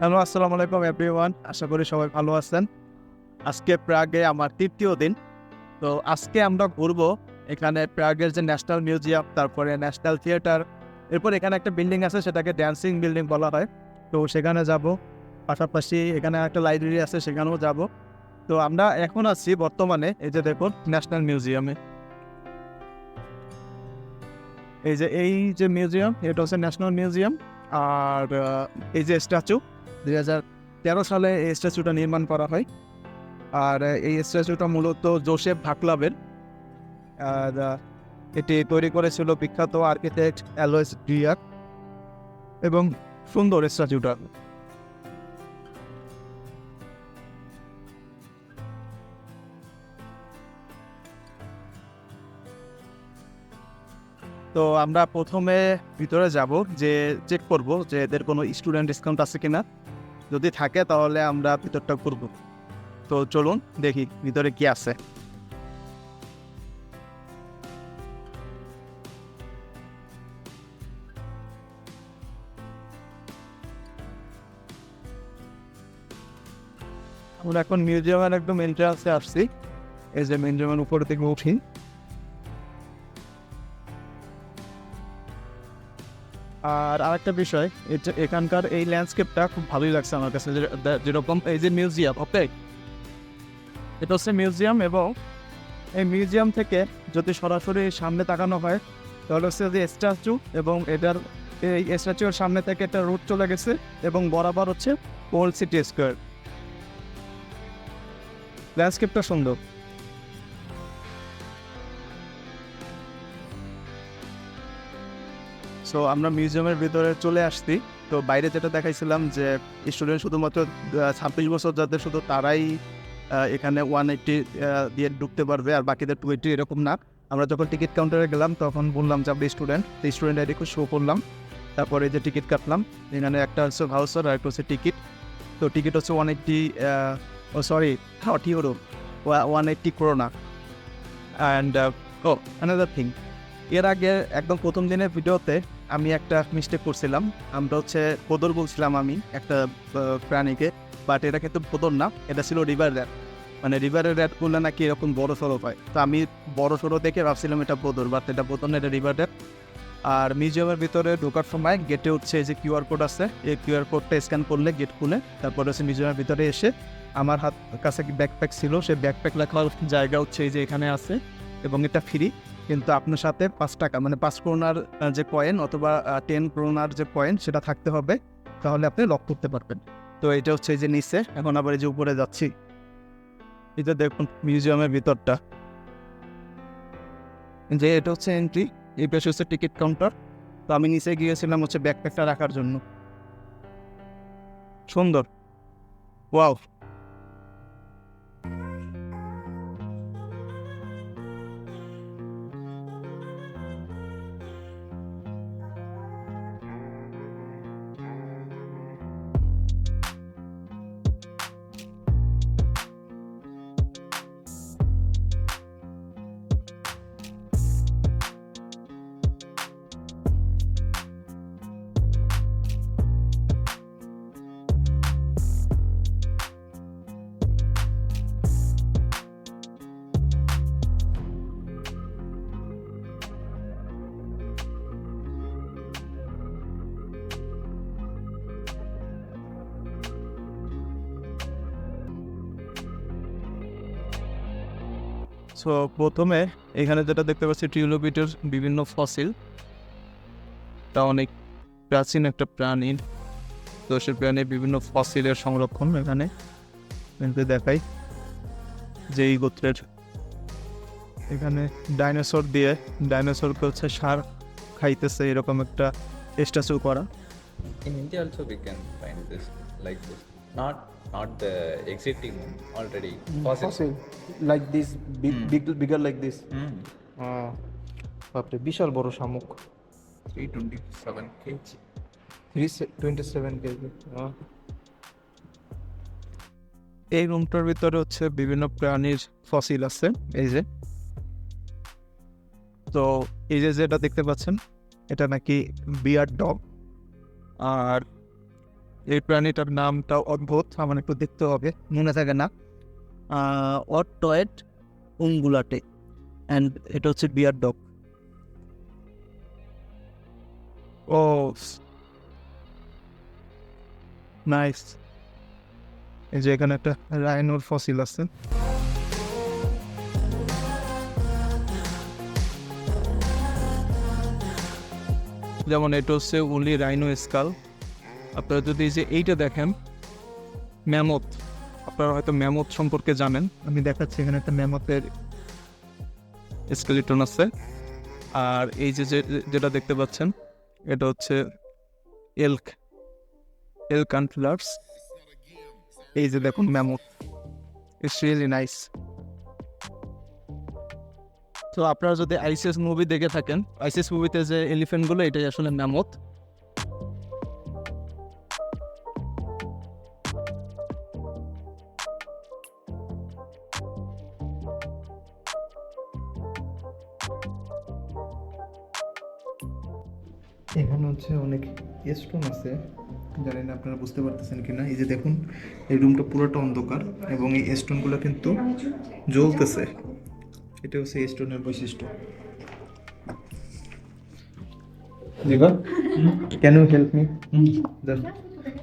Hello আসসালামু আলাইকুম everyone আশা করি সবাই ভালো আছেন। আজকে প্রাগে আমার তৃতীয় দিন। তো আজকে আমরা ঘুরবো এখানে প্রাগের যে ন্যাশনাল মিউজিয়াম তারপরে ন্যাশনাল থিয়েটার এরপর এখানে একটা বিল্ডিং আছে, সেটাকে ড্যান্সিং বিল্ডিং বলা হয়। তো সেখানে যাব। পাশাপাশি এখানে একটা লাইব্রেরি আছে, সেখানেও যাব। তো আমরা এখন আছি বর্তমানে, এই যে দেখুন ন্যাশনাল মিউজিয়ামে এই যে এই যে মিউজিয়াম এটা হচ্ছে ন্যাশনাল মিউজিয়াম আর এই যে স্ট্যাচু দুই হাজার তেরো সালে এই স্ট্যাচুটা নির্মাণ করা হয়। আর এই স্ট্যাচুটা মূলত জোসেফ ভাকলাবের। আর এটি তৈরি করেছিল বিখ্যাত আর্কিটেক্ট অ্যালোয়েস ডিয়াক এবং সুন্দর স্ট্যাচুটা। তো আমরা প্রথমে ভিতরে যাব, যে চেক করব যে এদের কোনো স্টুডেন্ট ডিসকাউন্ট আছে কিনা। যদি থাকে তাহলে আমরা ভিতরটা করব তো চলুন দেখি ভিতরে কি আছে। আমরা এখন মিউজিয়ামের একদম এন্ট্রান্সে আসছি। এই যে মিউজিয়ামের উপর থেকে উঠি। আর আরেকটা বিষয় এখানকার এই ল্যান্ডস্কেপটা খুব ভালোই লাগছে আমার কাছে যেরকম এই যে মিউজিয়াম ওকে এটা হচ্ছে মিউজিয়াম এবং এই মিউজিয়াম থেকে যদি সরাসরি সামনে তাকানো হয়, তাহলে হচ্ছে যে স্ট্যাচু এবং এটার, এই স্ট্যাচুর সামনে থেকে একটা রুট চলে গেছে এবং বরাবর হচ্ছে ওল্ড সিটি স্কোয়ার ল্যান্ডস্কেপটা সুন্দর। সো আমরা মিউজিয়ামের ভিতরে চলে আসছি। তো বাইরে যেটা দেখাইছিলাম যে স্টুডেন্ট শুধুমাত্র ছাব্বিশ বছর যাদের শুধু তারাই এখানে ওয়ান এইটটি দিয়ে ঢুকতে পারবে আর বাকিদের টু এইটটি এরকম না। আমরা যখন টিকিট কাউন্টারে গেলাম, তখন বললাম যে আমরা স্টুডেন্ট সেই স্টুডেন্ট আইডি খুব শো করলাম। তারপরে যে টিকিট কাটলাম, এখানে একটা হচ্ছে ভাউচার আর একটা হচ্ছে টিকিট তো টিকিট হচ্ছে one eighty oh sorry thirty euro one eighty koruna and oh another thing এর আগে একদম প্রথম দিনের ভিডিওতে আমি একটা মিস্টেক করছিলাম। আমরা হচ্ছে কোদর বলছিলাম আমি, একটা প্রাণীকে বাট এটা কিন্তু কোদর না, এটা ছিল রিভার র্যাট মানে রিভারের র্যাটগুলো নাকি এরকম বড় সড়ো হয়। তো আমি বড় সড়ো দেখে ভাবছিলাম এটা বোদর বাট এটা বোদর না, এটা রিভার র্যাট আর মিউজিয়ামের ভিতরে ঢোকার সময় গেটে উঠছে যে কিউআর কোড আছে, এই কিউআর কোডটা স্ক্যান করলে গেট খুলে, তারপরে হচ্ছে মিউজিয়ামের ভিতরে এসে আমার হাত, কাছে ব্যাকপ্যাক ছিল, সেই ব্যাকপ্যাক রাখার জায়গা হচ্ছে এই যে এখানে আছে, এবং এটা ফ্রি কিন্তু আপনার সাথে পাঁচ টাকা মানে পাঁচ করোনার যে কয়েন অথবা টেন করোনার যে কয়েন সেটা থাকতে হবে। তাহলে আপনি লক করতে পারবেন। তো এটা হচ্ছে এই যে নিচে, এখন আবার এই যে উপরে যাচ্ছি। এটা দেখুন মিউজিয়ামের ভিতরটা। যে এটা হচ্ছে এন্ট্রি এই পাশে হচ্ছে টিকিট কাউন্টার তো আমি নিচে গিয়েছিলাম হচ্ছে ব্যাকপ্যাকটা রাখার জন্য। সুন্দর। ওয়াও সো প্রথমে এখানে যেটা দেখতে পাচ্ছি ট্রিলোবিটের বিভিন্ন ফসিল। তা অনেক প্রাচীন একটা প্রাণী। তো সে প্রাণীর বিভিন্ন ফসিলের সংরক্ষণ এখানে দেখাই যে এই গোত্রের। এখানে ডাইনোসর দিয়ে, ডাইনোসরকে হচ্ছে সার খাইতেছে, এরকম একটা স্ট্যাচু করা। In India also we can find this like this. Not not the existing one already. Fossil. Like this Hmm. Bigger like this Mm. বাপরে বিশাল বড় শামুক 327 kg. Three twenty seven K G এই রুমটার ভিতরে হচ্ছে বিভিন্ন প্রাণীর ফসিল আছে এই যে তো এই যে যেটা দেখতে পাচ্ছেন এটা নাকি বিয়ার ডগ আর এই প্রাণীটার নামটা অদ্ভুত, আমার একটু দেখতে হবে, মনে থাকে না। অটয়েড উঙ্গুলাটে অ্যান্ড এটা হচ্ছে বিয়ার ডগ ও নাইস এই যে এখানে একটা রাইনোর ফসিল আছে। যেমন এটা হচ্ছে উলি রাইনো স্কাল আপনারা যদি এই যে এইটা দেখেন ম্যামথ আপনারা হয়তো ম্যামথ সম্পর্কে জানেন। আমি দেখাচ্ছি এখানে একটা ম্যামথের স্কেলিটন আছে। আর এই যে যেটা দেখতে পাচ্ছেন এটা হচ্ছে এলক এলক আন্টলার্স এই যে দেখুন ম্যামথ। ইটস রিয়েলি নাইস তো আপনারা যদি আইসিএস মুভি দেখে থাকেন আইসিএস মুভিতে যে এলিফেন্টগুলো এটাই আসলে ম্যামথ। হচ্ছে অনেক স্টোন আছে জানি না আপনারা বুঝতে পারতেছেন কিনা এই যে দেখুন এই রুমটা পুরোটা অন্ধকার এবং এই স্টোনগুলো কিন্তু জ্বলতেছে এটা হচ্ছে এই স্টোনের বৈশিষ্ট্য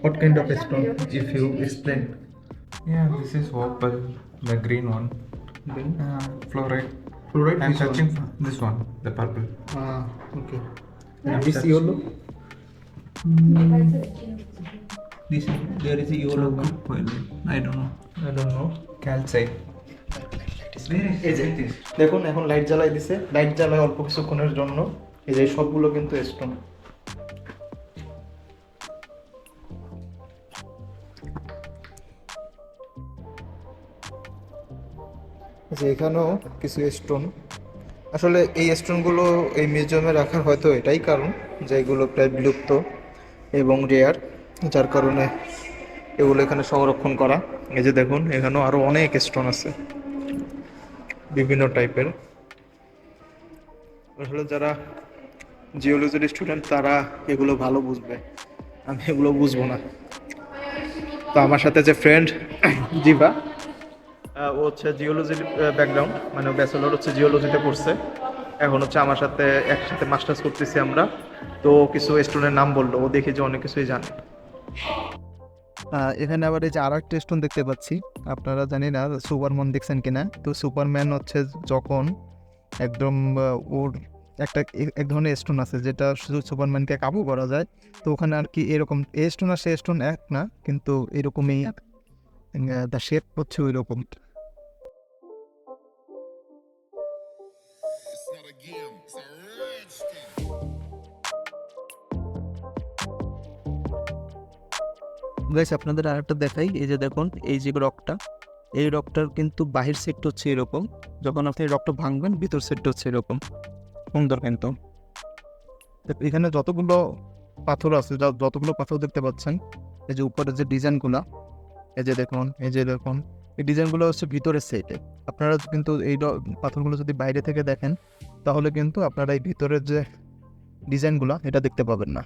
what kind of stone, if you explain? Yeah, this is opal, the green one. Then, Uh, fluorite. fluorite, I'm which one? searching for this one, the purple. Ah, okay. Yeah, this that's- there is a yellow one. Well, I don't know. I don't know. Calcite. দেখুন এখন light জ্বালাই দিছে light জ্বালায় অল্প কিছুক্ষণের জন্য এই যে সবগুলো কিন্তু স্টোন এখানেও কিছু স্টোন আসলে এই স্টোনগুলো এই মিউজিয়ামে রাখার হয়তো এটাই কারণ যে এগুলো প্রায় বিলুপ্ত এবং রেয়ার যার কারণে এগুলো এখানে সংরক্ষণ করা। এই যে দেখুন, এখানেও আরও অনেক স্টোন আছে, বিভিন্ন টাইপের আসলে যারা জিওলজির স্টুডেন্ট তারা এগুলো ভালো বুঝবে। আমি এগুলো বুঝব না। তো আমার সাথে যে ফ্রেন্ড জিবা ও হচ্ছে জিওলজির ব্যাকগ্রাউন্ড মানে ব্যাচেলর হচ্ছে জিওলজিতে পড়ছে। এখন হচ্ছে আমার সাথে একসাথে মাস্টার্স করতেছি আমরা। তো কিছু স্টুডেন্টের নাম বলল ও দেখি যে অনেক কিছুই জানে। এখানে আবার এই যে আর একটা স্টোন দেখতে পাচ্ছি। আপনারা জানি না সুপারম্যান দেখছেন কিনা? তো সুপারম্যান হচ্ছে যখন একদম ওর একটা এক ধরনের স্টোন আছে যেটা শুধু সুপারম্যানকে কাবু করা যায়। তো ওখানে আর কি এরকম এ স্টোন আর সে স্টোন এক না কিন্তু এরকমই দ্য শেপ হচ্ছে ওই রকম। গাইস আপনাদের আরেকটা দেখাই। এই যে দেখুন, এই যে রকটা, এই রকটার কিন্তু বাহির সেটটা হচ্ছে এরকম। যখন আপনি রকটা ভাঙবেন, ভিতর সেটটা হচ্ছে এরকম। সুন্দর কিন্তু। এখানে যতগুলো পাথর আছে যতগুলো পাথর দেখতে পাচ্ছেন, এই যে উপরে যে ডিজাইনগুলো এই যে দেখুন, এই যে দেখুন, এই ডিজাইনগুলো হচ্ছে ভিতরের সেটে আপনারা কিন্তু এই পাথরগুলো যদি বাইরে থেকে দেখেন, তাহলে কিন্তু আপনারা এই ভিতরের যে ডিজাইনগুলো এটা দেখতে পাবেন না।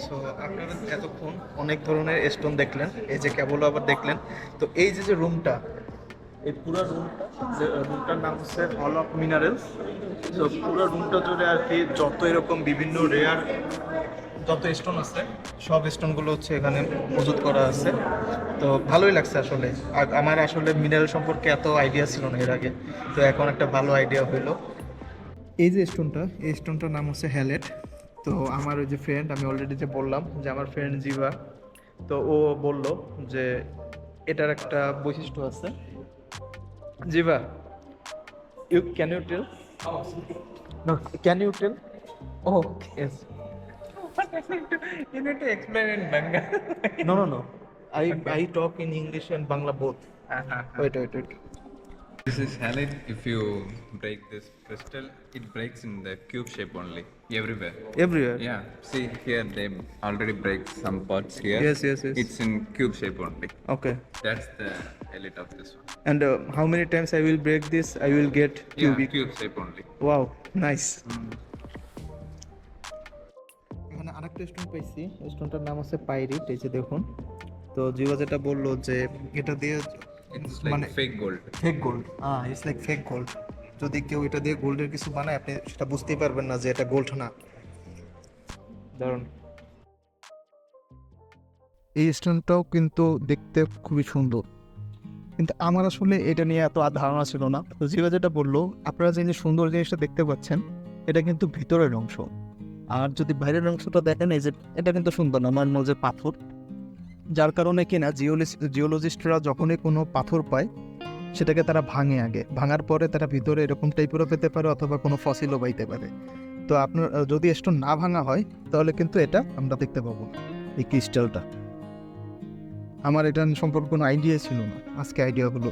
সো আপনারা এতক্ষণ অনেক ধরনের স্টোন দেখলেন, এই যে কেবল আবার দেখলেন। তো এই যে যে রুমটা এই পুরো রুমটা যে রুমটার নাম হচ্ছে হল অফ মিনারেলস তো পুরো রুমটা জুড়ে আর কি যত এরকম বিভিন্ন রেয়ার যত স্টোন আছে, সব স্টোনগুলো হচ্ছে এখানে মজুত করা আছে। তো ভালোই লাগছে আসলে। আর আমার আসলে মিনারেল সম্পর্কে এত আইডিয়া ছিল না এর আগে। তো এখন একটা ভালো আইডিয়া হইল। এই যে স্টোনটা এই স্টোনটার নাম হচ্ছে হ্যালেট তো আমার ওই যে ফ্রেন্ড আমি অলরেডি যে বললাম যে আমার ফ্রেন্ড জিবা তো ও বলল যে এটার একটা বৈশিষ্ট্য আছে। Jiba you can you tell no can you tell oh yes You need to explain in Bengal. No no no I I talk in English and Bangla both wait wait wait This is halide. If you break this crystal, it breaks in the cube shape only, everywhere. Everywhere? Yeah, see here they already break some parts here. Yes, yes, yes. It's in cube shape only. Okay. That's the elite of this one. And how many I will will break this I will get Yeah, cube shape only. Wow nice এখানে আরেকটা stone পাইছি স্টোনটার নাম হচ্ছে পাইরিট এই যে দেখুন তো জিও যেটা বলল যে এটা দিয়ে It's মানে- fake gold. ফেক গোল্ড হ্যাঁ ইটস লাইক ফেক গোল্ড যদি কেউ এটা দিয়ে গোল্ডের কিছু বানায় আপনি সেটা বুঝতেই পারবেন না যে এটা গোল্ড না। দারুণ। এই স্টোনটাও কিন্তু দেখতে খুবই সুন্দর। কিন্তু আমার আসলে এটা নিয়ে এত ধারণা ছিল না। তো জিবা যেটা বলল আপনারা যে যে সুন্দর জিনিসটা দেখতে পাচ্ছেন এটা কিন্তু ভিতরের অংশ। আর যদি বাইরের অংশটা দেখেন এই যে এটা কিন্তু সুন্দর না আমার যে পাথর যার কারণে কিনা জিওলজিস্টরা যখনই কোনো পাথর পায়, সেটাকে তারা ভাঙে আগে। ভাঙার পরে তারা ভিতরে এরকম টাইপেরও পেতে পারে অথবা কোনো ফসিলও পাইতে পারে। তো আপনার যদি স্টোন না ভাঙা হয়, তাহলে কিন্তু এটা আমরা দেখতে পাবো, এই ক্রিস্টালটা আমার এটা সম্পর্কে কোনো আইডিয়া ছিল না। আজকে আইডিয়া হলো,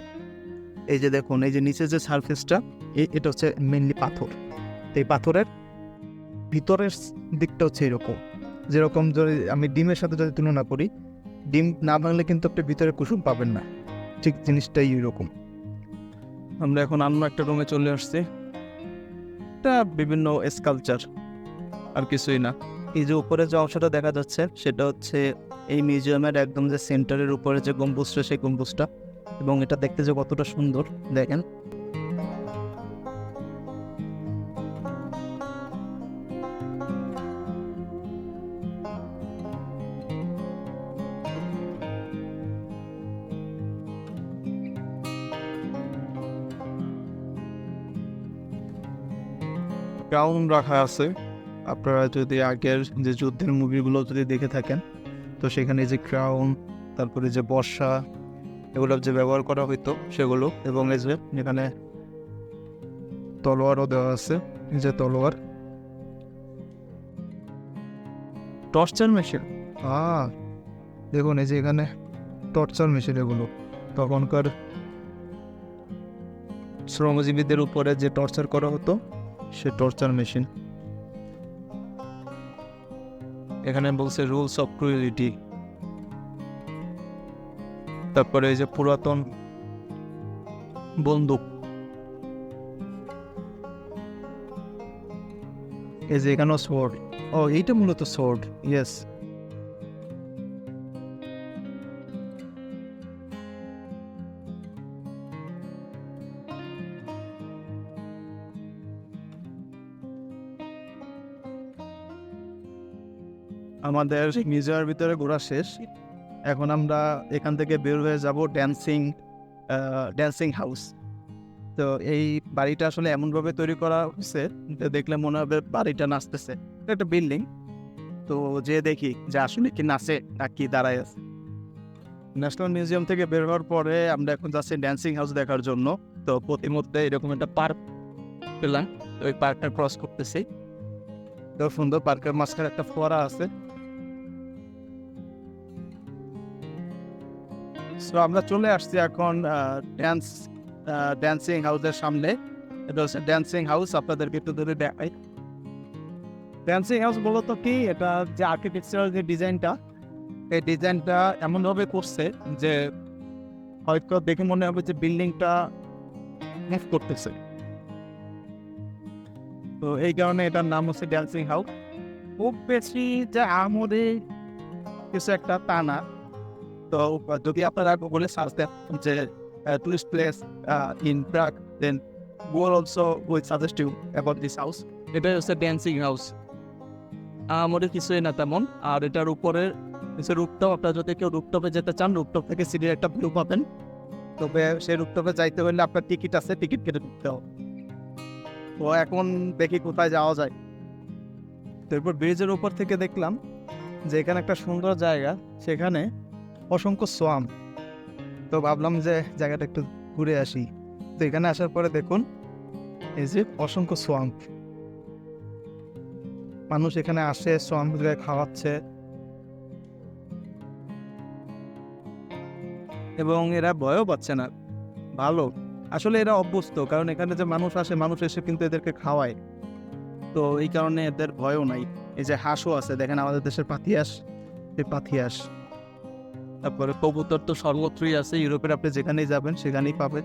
এই যে দেখুন, এই যে নিচে যে সারফেসটা এটা হচ্ছে মেনলি পাথর। তো এই পাথরের ভিতরের দিকটা হচ্ছে এরকম। যেরকম যদি আমি ডিমের সাথে যদি তুলনা করি ডিম না ভাঙলে কিন্তু আপনি ভিতরে কুসুম পাবেন না। ঠিক জিনিসটাই এরকম। আমরা এখন অন্য একটা রুমে চলে আসছি। এটা বিভিন্ন স্কালচার আর কিছুই না। এই যে উপরে যে অংশটা দেখা যাচ্ছে সেটা হচ্ছে এই মিউজিয়ামের একদম যে সেন্টারের উপরে যে গম্বুজটা সেই গম্বুজটা। এবং এটা দেখতে যে কতটা সুন্দর দেখেন। ক্রাউন রাখা আছে। আপনারা যদি আগের যে যুদ্ধের মুভিগুলো যদি দেখে থাকেন তো সেখানে যে ক্রাউন তারপরে যে বর্ষা এগুলো যে ব্যবহার করা হইতো সেগুলো এবং এই যে এখানে তলোয়ারও দেওয়া আছে এই যে তলোয়ার। Torture machine. আহ দেখুন এই যে এখানে টর্চার মেশিন এগুলো। তখনকার শ্রমজীবীদের উপরে যে টর্চার করা হতো সে টর্চার মেশিন এখানে বলছে রুলস অফ ক্রুয়েলিটি তারপরে এই যে পুরাতন বন্দুক। এই যে এখানেও সোর্ড ও, এইটা মূলত সোর্ড ইয়েস আমাদের মিউজিয়ামের ভিতরে ঘোরা শেষ। এখন আমরা এখান থেকে বের হয়ে যাব ড্যান্সিং ড্যান্সিং হাউস তো এই বাড়িটা আসলে এমনভাবে তৈরি করা হয়েছে দেখলে মনে হবে বাড়িটা নাচতেছে। একটা বিল্ডিং তো যে দেখি যে আসলে কি নাচে না কি দাঁড়ায় আছে। ন্যাশনাল মিউজিয়াম থেকে বের হওয়ার পরে আমরা এখন যাচ্ছি ড্যান্সিং হাউস দেখার জন্য। তো প্রতিমধ্যে এরকম একটা পার্ক পেলাম। ওই পার্কটা ক্রস করতেছি। তো সুন্দর পার্কের মাঝখানে একটা ফোয়ারা আছে। সো আমরা চলে আসছি এখন ড্যান্স ড্যান্সিং হাউসের সামনে। এটা ড্যান্সিং হাউস আপনাদেরকে একটু ধরে দেখাই। ড্যান্সিং হাউস মূলত কি? এটা যে আর্কিটেকচারাল যে ডিজাইনটা এই ডিজাইনটা এমনভাবে করছে যে হয়তো দেখে মনে হবে যে বিল্ডিংটা মুভ করতেছে। তো এই কারণে এটার নাম হচ্ছে ড্যান্সিং হাউস খুব বেশি যে আমরে কিছু একটা তা না। তো যদি আপনারা গুগলে সার্চ দেন যে tourist place in Prague then Google also suggest you about this house হচ্ছে ড্যান্সিং হাউস আমাদের কিছুই না তেমন আর এটার উপরে রুপটপ যদি কেউ রুপটপে যেতে চান রুপটপ থেকে একটা ভিউ পাবেন তবে সেই রুপটপে যাইতে হলে আপনার টিকিট আছে টিকিট কেটে ঢুকতে তো এখন দেখি কোথায় যাওয়া যায় তো এরপর ব্রিজের উপর থেকে দেখলাম যে এখানে একটা সুন্দর জায়গা, সেখানে অসংখ্য সোয়াম। তো ভাবলাম যে জায়গাটা একটু ঘুরে আসি। তো এখানে আসার পরে দেখুন, এই যে অসংখ্য সোয়াম। মানুষ এখানে আসে, সোয়াম খাওয়াচ্ছে। এবং এরা ভয়ও পাচ্ছে না। ভালো। আসলে এরা অভ্যস্ত, কারণ এখানে যে মানুষ আসে, মানুষ এসে কিন্তু এদেরকে খাওয়ায়। তো এই কারণে এদের ভয়ও নাই। এই যে হাঁসও আছে, দেখেন আমাদের দেশের পাথিয়াস এই পাথিয়াস তারপরে কবুতর তো সর্বত্রই আছে ইউরোপের আপনি যেখানেই যাবেন সেখানেই পাবেন।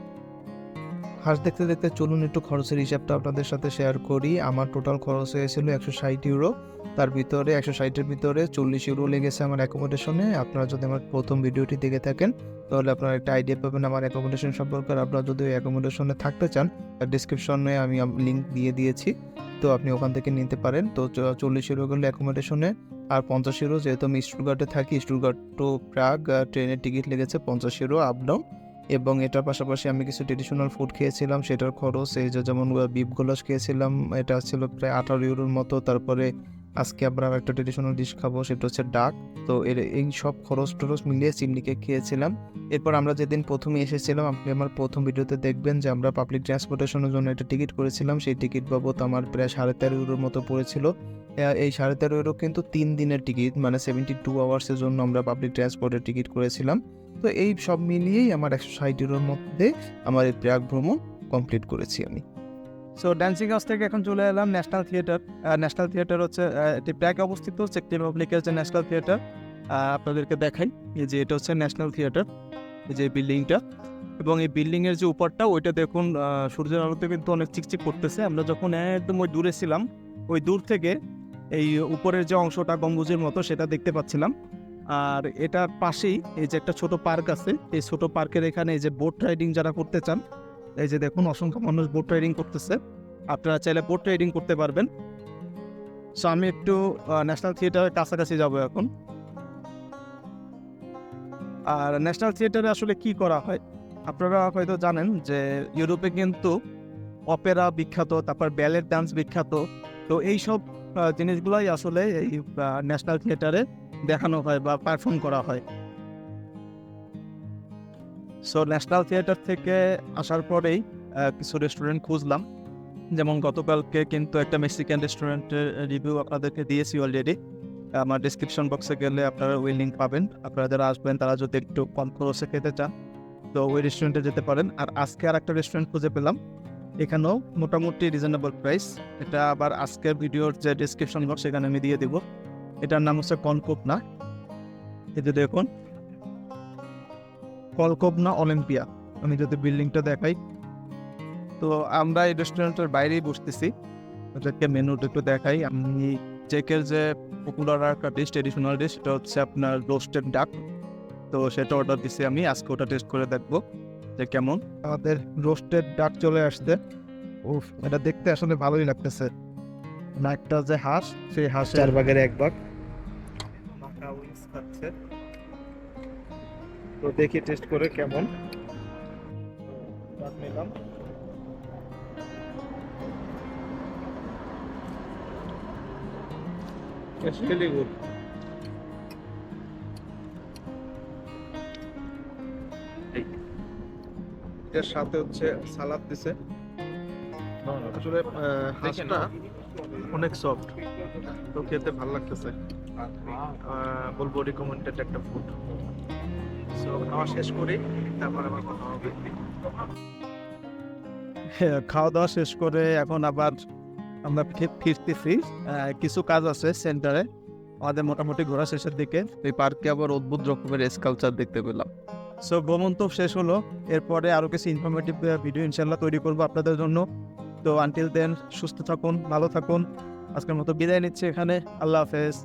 হাঁস দেখতে দেখতে চলুন একটু খরচের হিসাবটা আপনাদের সাথে শেয়ার করি। আমার টোটাল খরচ হয়েছিল একশো ষাট ইউরো তার ভিতরে একশো ষাটের ভিতরে চল্লিশ ইউরো লেগেছে আমার অ্যাকোমোডেশনে আপনারা যদি আমার প্রথম ভিডিওটি দেখে থাকেন, তাহলে আপনারা একটা আইডিয়া পাবেন আমার অ্যাকোমোডেশন সম্পর্কে। আপনারা যদি অ্যাকোমোডেশনে থাকতে চান ডিসক্রিপশনে আমি লিঙ্ক দিয়ে দিয়েছি। তো আপনি ওখান থেকে নিতে পারেন। তো চল্লিশ ইউরো গেলে অ্যাকোমোডেশনে আর পঞ্চাশ ইউরো যেহেতু আমি স্টুলগার্টে থাকি স্টুলগার্ট টু প্রাগ ট্রেনের টিকিট লেগেছে পঞ্চাশ ইউরো আপ ডাউন এবং এটার পাশাপাশি আমি কিছু ট্রেডিশনাল ফুড খেয়েছিলাম, সেটার খরচ, এই যে যেমন বিফ গোলাস খেয়েছিলাম, এটা ছিল প্রায় আঠারো ইউরোর মতো। তারপরে আজকে আমরা একটা ট্রেডিশনাল ডিশ খাব, সেটা হচ্ছে ডাক। তো এর, এই সব খরচ টরচ মিলিয়ে চিমনিকে খেয়েছিলাম। এরপর আমরা যেদিন প্রথমে এসেছিলাম, আপনি আমার প্রথম ভিডিওতে দেখবেন যে আমরা পাবলিক ট্রান্সপোর্টেশনের জন্য একটা টিকিট করেছিলাম। সেই টিকিট বাবদ আমার প্রায় সাড়ে তেরো ইউরোর মতো পড়েছিল। এই সাড়ে তেরো ইউরো কিন্তু তিন দিনের টিকিট মানে সেভেন্টি টু আওয়ার্সের জন্য আমরা পাবলিক ট্রান্সপোর্টের টিকিট করেছিলাম। তো এই সব মিলিয়েই আমার একশো ষাট ইউরোর মধ্যে আমার এই প্রাগ ভ্রমণ কমপ্লিট করেছি আমি। সো ড্যান্সিং হাউস থেকে এখন চলে এলাম ন্যাশনাল থিয়েটার ন্যাশনাল থিয়েটার হচ্ছে এটি প্রাগ অবস্থিত চেক রিপাবলিকের যে ন্যাশনাল থিয়েটার আপনাদেরকে দেখাই যে এটা হচ্ছে ন্যাশনাল থিয়েটার যে বিল্ডিংটা। এবং এই বিল্ডিংয়ের যে উপরটা, ওইটা দেখুন সূর্যের আলোতে কিন্তু অনেক চিকচিক করতেছে। আমরা যখন একদম ওই দূরে ছিলাম, ওই দূর থেকে এই উপরের যে অংশটা গম্বুজের মতো, সেটা দেখতে পাচ্ছিলাম। আর এটার পাশেই এই যে একটা ছোট পার্ক আছে এই ছোট পার্কের এখানে এই যে বোট রাইডিং যারা করতে চান এই যে দেখুন অসংখ্য মানুষ বোট রাইডিং করতেছে। আপনারা চাইলে বোট রাইডিং করতে পারবেন। সো আমি একটু ন্যাশনাল থিয়েটারের কাছাকাছি যাব এখন। আর ন্যাশনাল থিয়েটারে আসলে কি করা হয়? আপনারা হয়তো জানেন যে ইউরোপে কিন্তু অপেরা বিখ্যাত তারপর ব্যালেট ডান্স বিখ্যাত। তো এই সব আহ, জিনিসগুলোই আসলে এই ন্যাশনাল থিয়েটারে দেখানো হয় বা পারফর্ম করা হয়। সো ন্যাশনাল থিয়েটার থেকে আসার পরেই কিছু রেস্টুরেন্ট খুঁজলাম। যেমন গতকালকে কিন্তু একটা মেক্সিকান রেস্টুরেন্টের রিভিউ আপনাদেরকে দিয়েছি অলরেডি আমার ডিসক্রিপশন বক্সে গেলে আপনারা ওই লিঙ্ক পাবেন। আপনারা যারা আসবেন, তারা যদি একটু কম খরচে খেতে চান, তো ওই রেস্টুরেন্টে যেতে পারেন। আর আজকে আর একটা রেস্টুরেন্ট খুঁজে পেলাম। এখানেও মোটামুটি রিজনেবল প্রাইস এটা আবার আজকের ভিডিওর যে ডিসক্রিপশন বক্স সেখানে আমি দিয়ে দিব। এটার নাম হচ্ছে কনকোপনা এই যে দেখুন কলকোপনা অলিম্পিয়া। আমি যদি বিল্ডিংটা দেখাই। তো আমরা এই রেস্টুরেন্টের বাইরেই বসতেছি। ওদেরকে মেনুটা একটু দেখাই। আমি চেকের যে পপুলার একটা ডিশ ট্রেডিশনাল ডিশ সেটা হচ্ছে আপনার রোস্টেড ডাক তো সেটা অর্ডার দিছি আমি। আজকে ওটা টেস্ট করে দেখব যে কেমন। আমাদের রোস্টেড ডাক চলে আসছে। ও এটা দেখতে আসলে ভালোই লাগতেছে। নাকটা যে হাঁস, সেই হাঁসের ভাগের এক ভাগ। মাখা খাচ্ছে তো দেখি টেস্ট করে কেমন। নিলাম। It's really good. এর সাথে হচ্ছে সালাদ দিছে। আসলে হাঁসটা অনেক সফট তো খেতে ভালো লাগতেছে। বলব রিকমেন্ডেড একটা ফুড সো খাওয়া শেষ করি তারপর আবার কথা হবে। হ্যাঁ, খাওয়া দাওয়া শেষ করে এখন আবার আমরা ফিরতেছি। কিছু কাজ আছে সেন্টারে আমাদের মোটামুটি ঘোরা শেষের দিকে। এই পার্কে আবার অদ্ভুত রকমের স্কালচার দেখতে পেলাম। সো ভ্রমণ তো শেষ হলো। এরপরে আরও কিছু ইনফরমেটিভ ভিডিও ইনশাল্লাহ তৈরি করব আপনাদের জন্য। তো আনটিল দেন সুস্থ থাকুন ভালো থাকুন। আজকের মতো বিদায় নিচ্ছি এখানে। আল্লাহ হাফেজ।